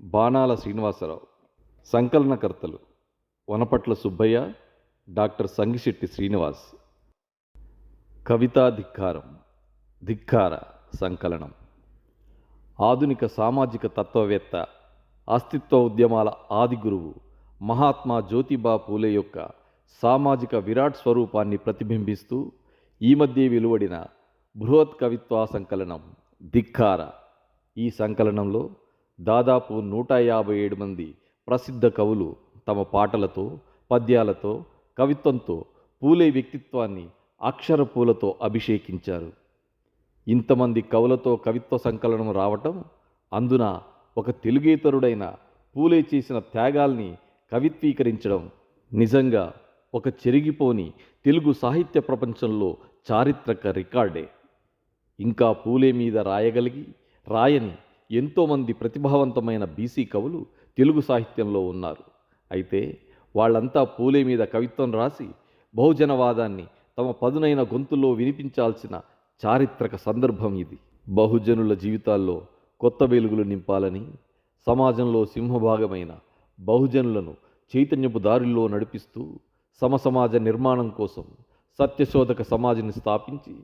బాణాల శ్రీనివాసరావు సంకలనకర్తలు వనపట్ల సుబ్బయ్య డాక్టర్ సంగిశెట్టి శ్రీనివాస్. కవితా ధిక్కారం ధిక్కార సంకలనం. ఆధునిక సామాజిక తత్వవేత్త అస్తిత్వ ఉద్యమాల ఆది గురువు మహాత్మా జ్యోతిబా పూలే యొక్క సామాజిక విరాట్ స్వరూపాన్ని ప్రతిబింబిస్తూ ఈ మధ్య వెలువడిన బృహత్ కవిత్వ సంకలనం ధిక్కార. ఈ సంకలనంలో దాదాపు నూట యాభై ఏడు మంది ప్రసిద్ధ కవులు తమ పాటలతో పద్యాలతో కవిత్వంతో పూలే వ్యక్తిత్వాన్ని అక్షర పూలతో అభిషేకించారు. ఇంతమంది కవులతో కవిత్వ సంకలనం రావటం అందున ఒక తెలుగేతరుడైన పూలే చేసిన త్యాగాల్ని కవిత్వీకరించడం నిజంగా ఒక చెరిగిపోని తెలుగు సాహిత్య ప్రపంచంలో చారిత్రక రికార్డే. ఇంకా పూలే మీద రాయగలిగి రాయని ఎంతోమంది ప్రతిభావంతమైన బీసీ కవులు తెలుగు సాహిత్యంలో ఉన్నారు. అయితే వాళ్ళంతా పూలే మీద కవిత్వం రాసి బహుజనవాదాన్ని తమ పదునైన గొంతుల్లో వినిపించాల్సిన చారిత్రక సందర్భం ఇది. బహుజనుల జీవితాల్లో కొత్త వెలుగులు నింపాలని సమాజంలో సింహభాగమైన బహుజనులను చైతన్యపు దారిలో నడిపిస్తూ సమసమాజ నిర్మాణం కోసం సత్యశోధక సమాజాన్ని స్థాపించి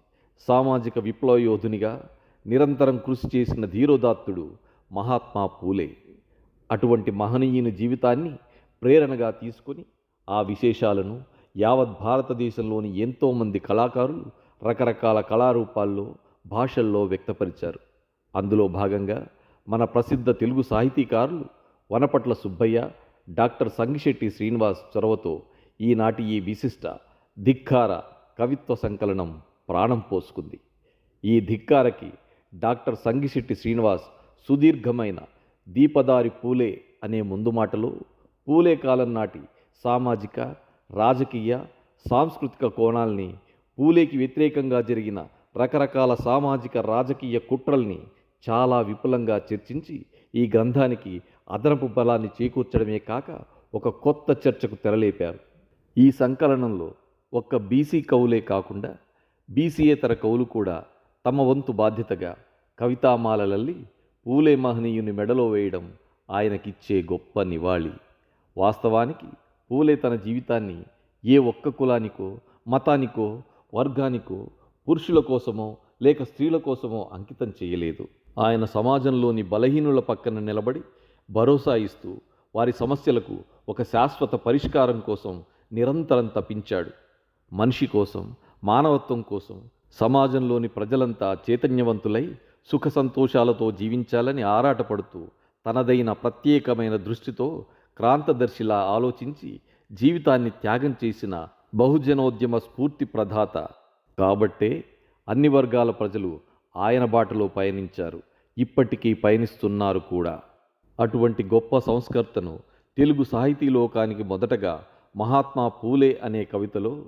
సామాజిక విప్లవ యోధునిగా నిరంతరం కృషి చేసిన ధీరోదాత్తుడు మహాత్మా పూలే. అటువంటి మహనీయుని జీవితాన్ని ప్రేరణగా తీసుకొని ఆ విశేషాలను యావత్ భారతదేశంలోని ఎంతోమంది కళాకారులు రకరకాల కళారూపాల్లో భాషల్లో వ్యక్తపరిచారు. అందులో భాగంగా మన ప్రసిద్ధ తెలుగు సాహితీకారులు వనపట్ల సుబ్బయ్య డాక్టర్ సంగిశెట్టి శ్రీనివాస్ చొరవతో ఈనాటి ఈ విశిష్ట ధిక్కార కవిత్వ సంకలనం ప్రాణం పోసుకుంది. ఈ ధిక్కారకి డాక్టర్ సంగిశెట్టి శ్రీనివాస్ సుదీర్ఘమైన దీపదారి పూలే అనే ముందు మాటలో పూలే కాలం నాటి సామాజిక రాజకీయ సాంస్కృతిక కోణాల్ని పూలేకి వ్యతిరేకంగా జరిగిన రకరకాల సామాజిక రాజకీయ కుట్రల్ని చాలా విపులంగా చర్చించి ఈ గ్రంథానికి అదనపు బలాన్ని చేకూర్చడమే కాక ఒక కొత్త చర్చకు తెరలేపారు. ఈ సంకలనంలో ఒక్క బీసీ కవులే కాకుండా బీసీయేతర కవులు కూడా తమ వంతు బాధ్యతగా కవితామాలలల్లి పూలే మహనీయుని మెడలో వేయడం ఆయనకిచ్చే గొప్ప నివాళి. వాస్తవానికి పూలే తన జీవితాన్ని ఏ ఒక్క కులానికో మతానికో వర్గానికో పురుషుల కోసమో లేక స్త్రీల కోసమో అంకితం చేయలేదు. ఆయన సమాజంలోని బలహీనుల పక్కన నిలబడి భరోసా ఇస్తూ వారి సమస్యలకు ఒక శాశ్వత పరిష్కారం కోసం నిరంతరం తప్పించాడు మనిషి కోసం మానవత్వం కోసం సమాజంలోని ప్రజలంతా చైతన్యవంతులై సుఖ సంతోషాలతో జీవించాలని ఆరాటపడుతూ తనదైన ప్రత్యేకమైన దృష్టితో క్రాంతదర్శిలా ఆలోచించి జీవితాన్ని త్యాగం చేసిన బహుజనోద్యమ స్ఫూర్తి ప్రధాత. కాబట్టే అన్ని వర్గాల ప్రజలు ఆయన బాటలో పయనించారు. ఇప్పటికీ పయనిస్తున్నారు కూడా. అటువంటి గొప్ప సంస్కర్తను తెలుగు సాహితీ లోకానికి మొదటగా మహాత్మా పూలే అనే కవితలో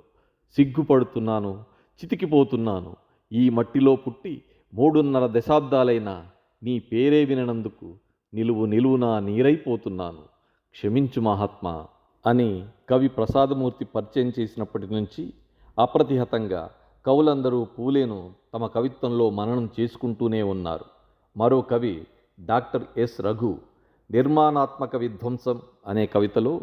సిగ్గుపడుతున్నాను చితికిపోతున్నాను. ఈ మట్టిలో పుట్టి మూడున్నర దశాబ్దాలైన నీ పేరే విననందుకు నిలువు నిలువునా నీరైపోతున్నాను. క్షమించు మహాత్మా అని కవి ప్రసాదమూర్తి పరిచయం చేసినప్పటి నుంచి అప్రతిహతంగా కవులందరూ పూలేను తమ కవిత్వంలో మననం చేసుకుంటూనే ఉన్నారు. మరో కవి డాక్టర్ ఎస్ రఘు నిర్మాణాత్మక విధ్వంసం అనే కవితలో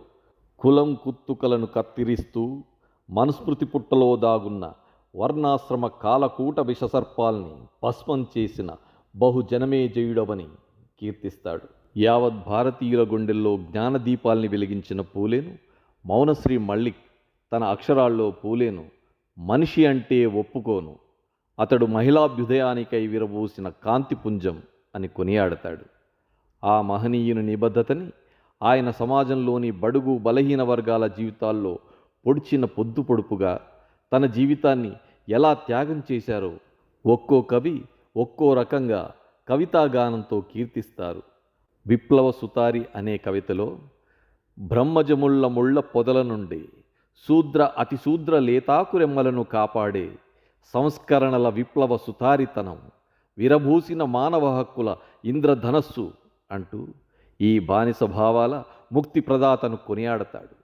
కులం కుత్తుకలను కత్తిరిస్తూ మనుస్మృతి పుట్టలో దాగున్న వర్ణాశ్రమ కాలకూట విషసర్పాల్ని భస్మం చేసిన బహుజనమే జయుడవని కీర్తిస్తాడు. యావత్ భారతీయుల గుండెల్లో జ్ఞానదీపాల్ని వెలిగించిన పూలేను మౌనశ్రీ మళ్ళిక్ తన అక్షరాల్లో పూలేను మనిషి అంటే ఒప్పుకోను అతడు మహిళాభ్యుదయానికై విరబూసిన కాంతిపుంజం అని కొనియాడతాడు. ఆ మహనీయుని నిబద్ధతని ఆయన సమాజంలోని బడుగు బలహీన వర్గాల జీవితాల్లో పొడిచిన పొద్దు పొడుపుగా తన జీవితాన్ని ఎలా త్యాగం చేశారో ఒక్కో కవి ఒక్కో రకంగా కవితాగానంతో కీర్తిస్తారు. విప్లవ సుతారి అనే కవితలో బ్రహ్మజముళ్ళ ముళ్ళ పొదల నుండి శూద్ర అతిశూద్ర లేతాకురెమ్మలను కాపాడే సంస్కరణల విప్లవ సుతారితనం విరభూసిన మానవ హక్కుల ఇంద్రధనస్సు అంటూ ఈ బానిస భావాల ముక్తి ప్రదాతను కొనియాడతాడు.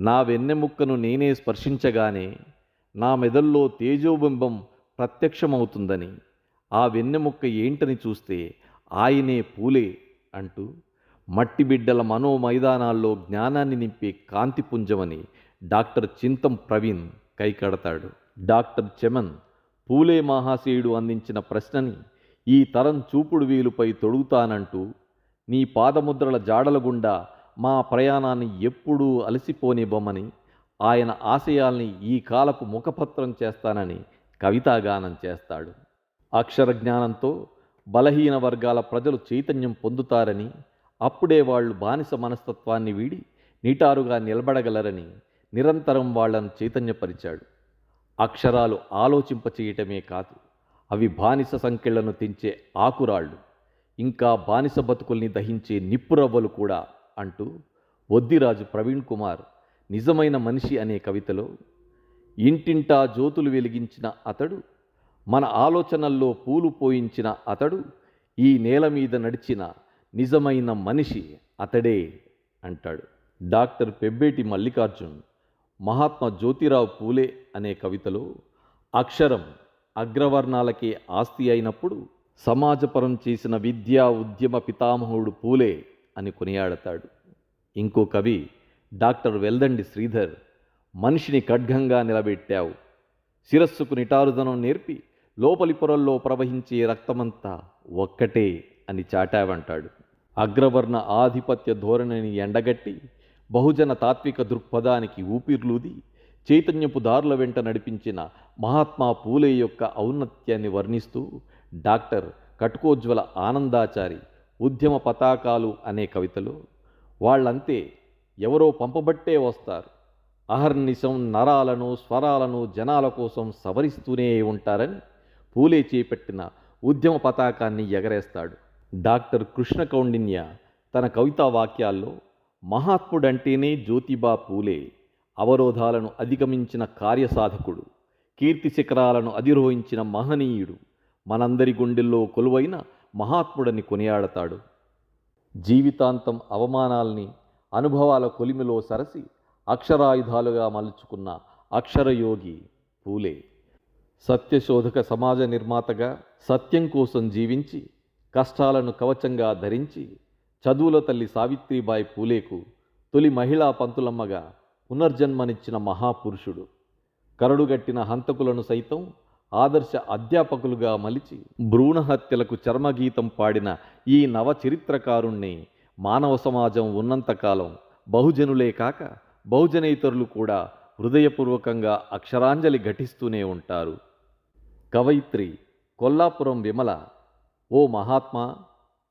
నా వెన్నెముక్కను నేనే స్పర్శించగానే నా మెదల్లో తేజోబింబం ప్రత్యక్షమవుతుందని ఆ వెన్నెముక్క ఏంటని చూస్తే ఆయనే పూలే అంటూ మట్టి బిడ్డల మనో మైదానాల్లో జ్ఞానాన్ని నింపే కాంతిపుంజమని డాక్టర్ చింతం ప్రవీణ్ కైకడతాడు. డాక్టర్ చెమన్ పూలే మహాశయుడు అందించిన ప్రశ్నని ఈ తరం చూపుడు వీలుపై తొడుగుతానంటూ నీ పాదముద్రల జాడల గుండా మా ప్రయాణాన్ని ఎప్పుడూ అలసిపోనివ్వమని ఆయన ఆశయాల్ని ఈ కాలపు ముఖపత్రం చేస్తానని కవితాగానం చేస్తాడు. అక్షర జ్ఞానంతో బలహీన వర్గాల ప్రజలు చైతన్యం పొందుతారని అప్పుడే వాళ్ళు బానిస మనస్తత్వాన్ని వీడి నిటారుగా నిలబడగలరని నిరంతరం వాళ్ళను చైతన్యపరిచాడు. అక్షరాలు ఆలోచింపచేయటమే కాదు అవి బానిస సంఖ్యలను తెంచే ఆకురాళ్ళు ఇంకా బానిస బతుకుల్ని దహించే నిప్పురవ్వలు కూడా అంటూ వద్దిరాజు ప్రవీణ్ కుమార్ నిజమైన మనిషి అనే కవితలో ఇంటింటా జ్యోతులు వెలిగించిన అతడు మన ఆలోచనల్లో పూలు పోయించిన అతడు ఈ నేల మీద నడిచిన నిజమైన మనిషి అతడే అంటాడు. డాక్టర్ పెబ్బేటి మల్లికార్జున్ మహాత్మా జ్యోతిరావు పూలే అనే కవితలో అక్షరం అగ్రవర్ణాలకే ఆస్తి అయినప్పుడు సమాజపరం చేసిన విద్యా ఉద్యమ పితామహుడు పూలే అని కొనియాడతాడు. ఇంకో కవి డాక్టర్ వెల్దండి శ్రీధర్ మనిషిని ఖడ్గంగా నిలబెట్టావు. శిరస్సుకు నిటారుదనం నేర్పి లోపలి పొరల్లో ప్రవహించే రక్తమంతా ఒక్కటే అని చాటావంటాడు. అగ్రవర్ణ ఆధిపత్య ధోరణిని ఎండగట్టి బహుజన తాత్విక దృక్పథానికి ఊపిర్లూది చైతన్యపు దారుల వెంట నడిపించిన మహాత్మా పూలే యొక్క ఔన్నత్యాన్ని వర్ణిస్తూ డాక్టర్ కటుకోజ్వల ఆనందాచారి ఉద్యమ పతాకాలు అనే కవితలో వాళ్ళంతే ఎవరో పంపబట్టే వస్తారు. అహర్నిశం నరాలను స్వరాలను జనాల కోసం సవరిస్తూనే ఉంటారని పూలే చేపట్టిన ఉద్యమ పతాకాన్ని ఎగరేస్తాడు. డాక్టర్ కృష్ణ కౌండిన్య తన కవితా వాక్యాల్లో మహాత్ముడంటేనే జ్యోతిబా పూలే అవరోధాలను అధిగమించిన కార్యసాధకుడు కీర్తి శిఖరాలను అధిరోహించిన మహనీయుడు మనందరి గుండెల్లో కొలువైన మహాత్ముడని కొనియాడతాడు. జీవితాంతం అవమానాల్ని అనుభవాల కొలిమిలో సరసి అక్షరాయుధాలుగా మలుచుకున్న అక్షరయోగి పూలే. సత్యశోధక సమాజ నిర్మాతగా సత్యం కోసం జీవించి కష్టాలను కవచంగా ధరించి చదువుల తల్లి సావిత్రిబాయి పూలేకు తొలి మహిళా పంతులమ్మగా పునర్జన్మనిచ్చిన మహాపురుషుడు. కరడుగట్టిన హంతకులను సైతం ఆదర్శ అధ్యాపకులుగా మలిచి భ్రూణహత్యలకు చర్మగీతం పాడిన ఈ నవ చరిత్రకారుణ్ణి మానవ సమాజం ఉన్నంతకాలం బహుజనులే కాక బహుజనేతరులు కూడా హృదయపూర్వకంగా అక్షరాంజలి ఘటిస్తూనే ఉంటారు. కవయిత్రి కొల్లాపురం విమల ఓ మహాత్మా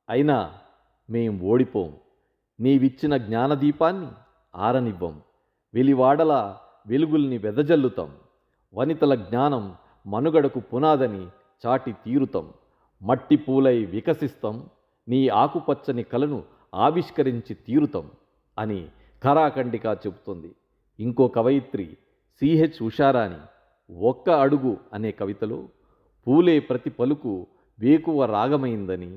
అయినా మేం ఓడిపోం. నీవిచ్చిన జ్ఞానదీపాన్ని ఆరనివ్వం. వెలివాడల వెలుగుల్ని వెదజల్లుతాం. వనితల జ్ఞానం మనుగడకు పునాదని చాటి తీరుతాం. మట్టి పూలై వికసిస్తాం. నీ ఆకుపచ్చని కలను ఆవిష్కరించి తీరుతాం అని ఖరాఖండిగా చెబుతుంది. ఇంకో కవయిత్రి సిహెచ్ ఉషారాణి ఒక్క అడుగు అనే కవితలో పూలే ప్రతి పలుకు వేకువ రాగమైందని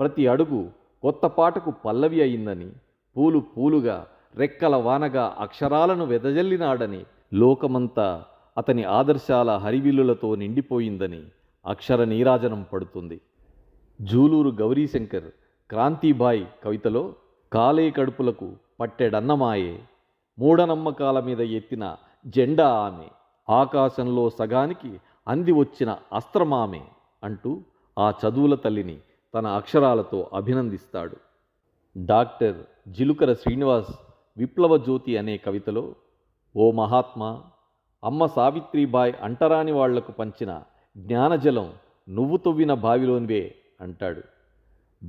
ప్రతి అడుగు కొత్త పాటకు పల్లవి అయిందని పూలు పూలుగా రెక్కల వానగా అక్షరాలను వెదజల్లినాడని లోకమంతా అతని ఆదర్శాల హరివిల్లులతో నిండిపోయిందని అక్షర నీరాజనం పడుతుంది. జూలూరు గౌరీశంకర్ క్రాంతిబాయ్ కవితలో కాలే కడుపులకు పట్టెడన్నమాయే మూఢనమ్మకాల మీద ఎత్తిన జెండా ఆమె ఆకాశంలో సగానికి అంది వచ్చిన అస్త్రమామె అంటూ ఆ చదువుల తల్లిని తన అక్షరాలతో అభినందిస్తాడు. డాక్టర్ జిలుకర శ్రీనివాస్ విప్లవ జ్యోతి అనే కవితలో ఓ మహాత్మా అమ్మ సావిత్రిబాయ్ అంటరాని వాళ్ళకు పంచిన జ్ఞానజలం నువ్వు తవ్విన బావిలోనివే అంటాడు.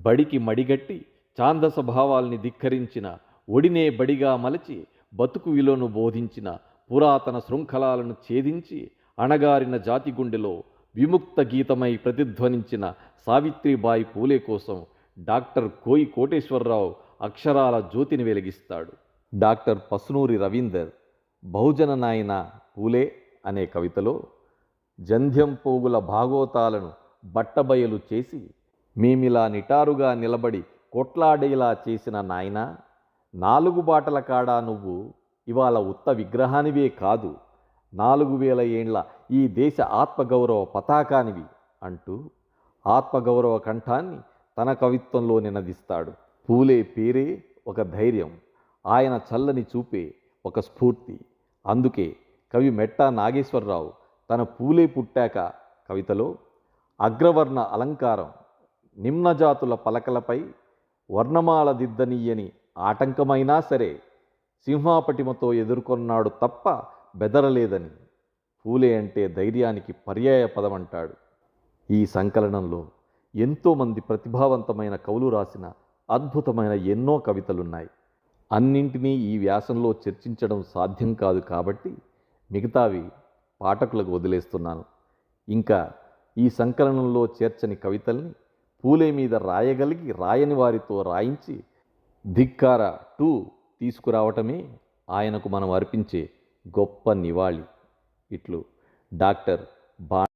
బడికి మడిగట్టి ఛాందస భావాల్ని ధిక్కరించిన ఒడినే బడిగా మలచి బతుకు విలువను బోధించిన పురాతన శృంఖలాలను ఛేదించి అణగారిన జాతి గుండెలో విముక్త గీతమై ప్రతిధ్వనించిన సావిత్రిబాయి పూలే కోసం డాక్టర్ కోయి కోటేశ్వరరావు అక్షరాల జ్యోతిని వెలిగిస్తాడు. డాక్టర్ పసునూరి రవీందర్ బహుజన నాయన పూలే అనే కవితలో జంధ్యం పోగుల భాగోతాలను బట్టబయలు చేసి మేమిలా నిటారుగా నిలబడి కొట్లాడేలా చేసిన నాయన నాలుగు బాటల కాడా నువ్వు ఇవాళ ఉత్త విగ్రహానివే కాదు నాలుగు వేల ఏండ్ల ఈ దేశ ఆత్మగౌరవ పతాకానివి అంటూ ఆత్మగౌరవ కంఠాన్ని తన కవిత్వంలో నినదిస్తాడు. పూలే పేరే ఒక ధైర్యం ఆయన చల్లని చూపే ఒక స్ఫూర్తి. అందుకే కవి మెట్టా నాగేశ్వరరావు తన పూలే పుట్టాక కవితలో అగ్రవర్ణ అలంకారం నిమ్నజాతుల పలకలపై వర్ణమాల దిద్దనీయని ఆటంకమైనా సరే సింహాపటిమతో ఎదుర్కొన్నాడు తప్ప బెదరలేదని పూలే అంటే ధైర్యానికి పర్యాయ పదమంటాడు. ఈ సంకలనంలో ఎంతోమంది ప్రతిభావంతమైన కవులు రాసిన అద్భుతమైన ఎన్నో కవితలున్నాయి. అన్నింటినీ ఈ వ్యాసంలో చర్చించడం సాధ్యం కాదు కాబట్టి మిగతావి పాఠకులకు వదిలేస్తున్నాను. ఇంకా ఈ సంకలనంలో చేర్చని కవితల్ని పూలే మీద రాయగలిగి రాయని వారితో రాయించి ధిక్కార టూ తీసుకురావటమే ఆయనకు మనం అర్పించే గొప్ప నివాళి. ఇట్లు డాక్టర్ బా